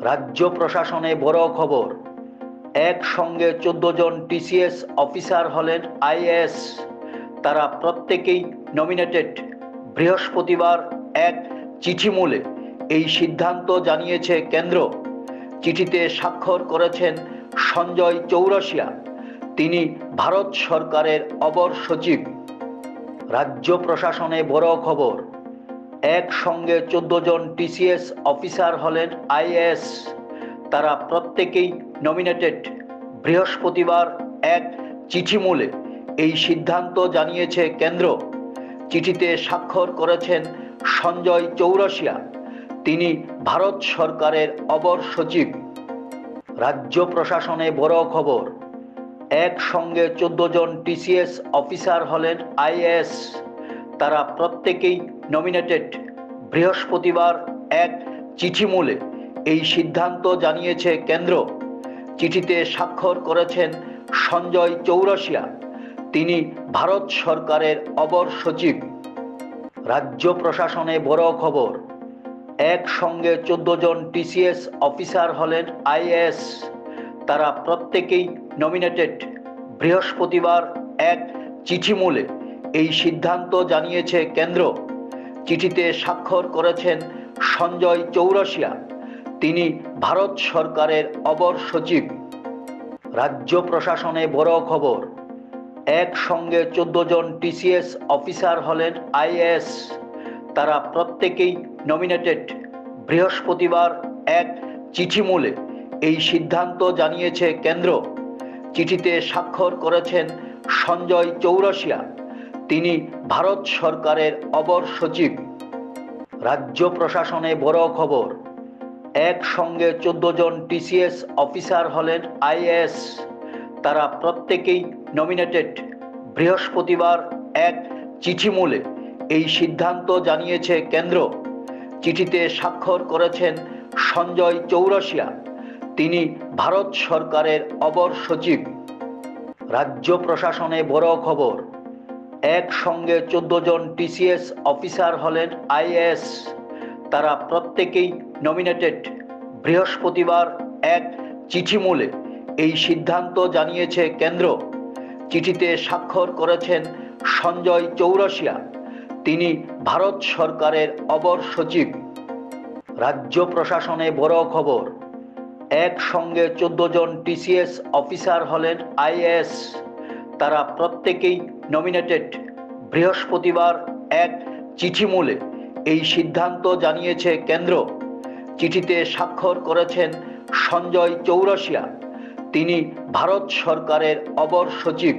রাজ্য প্রশাসনে বড় খবর। একসঙ্গে চোদ্দ জন টিসিএস অফিসার হলেন আইএএস। তারা প্রত্যেকেই নমিনেটেড বৃহস্পতিবার এক চিঠি মূলে এই সিদ্ধান্ত জানিয়েছে কেন্দ্র। চিঠিতে স্বাক্ষর করেছেন সঞ্জয় চৌরাশিয়া। তিনি ভারত সরকারের অবর সচিব। রাজ্য প্রশাসনে বড় খবর। একসঙ্গে চোদ্দ জন টিসিএস অফিসার হলেন আইএএস। তারা প্রত্যেকেই নমিনেটেড বৃহস্পতিবার এক চিঠি মূলে এই সিদ্ধান্ত জানিয়েছে কেন্দ্র। চিঠিতে স্বাক্ষর করেছেন সঞ্জয় চৌরাশিয়া। তিনি ভারত সরকারের অবর সচিব। রাজ্য প্রশাসনে বড় খবর। একসঙ্গে চোদ্দ জন টিসিএস অফিসার হলেন আইএএস। তারা প্রত্যেকেই নমিনেটেড বৃহস্পতিবার এক চিঠি মূলে। এই সিদ্ধান্ত জানিয়েছে কেন্দ্র। চিঠিতে স্বাক্ষর করেছেন সঞ্জয় চৌরাশিয়া। তিনি ভারত সরকারের অবর সচিব। রাজ্য প্রশাসনে বড় খবর, একসঙ্গে চোদ্দ জন টিসিএস অফিসার হলেন আইএএস। তারা প্রত্যেকেই নমিনেটেড বৃহস্পতিবার এক চিঠি মূলে। এই সিদ্ধান্ত জানিয়েছে কেন্দ্র। চিঠিতে স্বাক্ষর করেছেন সঞ্জয় চৌরাশিয়া। তিনি ভারত সরকারের অবর সচিব। রাজ্য প্রশাসনে বড় খবর, একসঙ্গে চোদ্দ জন টিসিএস অফিসার হলেন আইএএস। তারা প্রত্যেকেই নমিনেটেড বৃহস্পতিবার এক চিঠি মূলে এই সিদ্ধান্ত জানিয়েছে কেন্দ্র। চিঠিতে স্বাক্ষর করেছেন সঞ্জয় চৌরাশিয়া। তিনি ভারত সরকারের অবর সচিব। রাজ্য প্রশাসনে বড় খবর, একসঙ্গে চোদ্দ জন টিসিএস অফিসার হলেন আইএএস। তারা প্রত্যেকেই নমিনেটেড বৃহস্পতিবার এক চিঠি মূলে এই সিদ্ধান্ত জানিয়েছে কেন্দ্র। চিঠিতে স্বাক্ষর করেছেন সঞ্জয় চৌরাশিয়া। তিনি ভারত সরকারের অবর সচিব। রাজ্য প্রশাসনে বড় খবর একসঙ্গে চোদ্দ জন টিসিএস অফিসার হলেন আইএএস। তারা প্রত্যেকেই নমিনেটেড বৃহস্পতিবার এক চিঠি মূলে এই সিদ্ধান্ত জানিয়েছে কেন্দ্র। চিঠিতে স্বাক্ষর করেছেন সঞ্জয় চৌরাশিয়া। তিনি ভারত সরকারের অবর সচিব। রাজ্য প্রশাসনে বড় খবর। একসঙ্গে চোদ্দ জন টিসিএস অফিসার হলেন আইএএস। তারা প্রত্যেকেই নমিনেটেড বৃহস্পতিবার এক চিঠি মূলে। এই সিদ্ধান্ত জানিয়েছে কেন্দ্র। চিঠিতে স্বাক্ষর করেছেন সঞ্জয় চৌরাশিয়া। তিনি ভারত সরকারের অবর সচিব।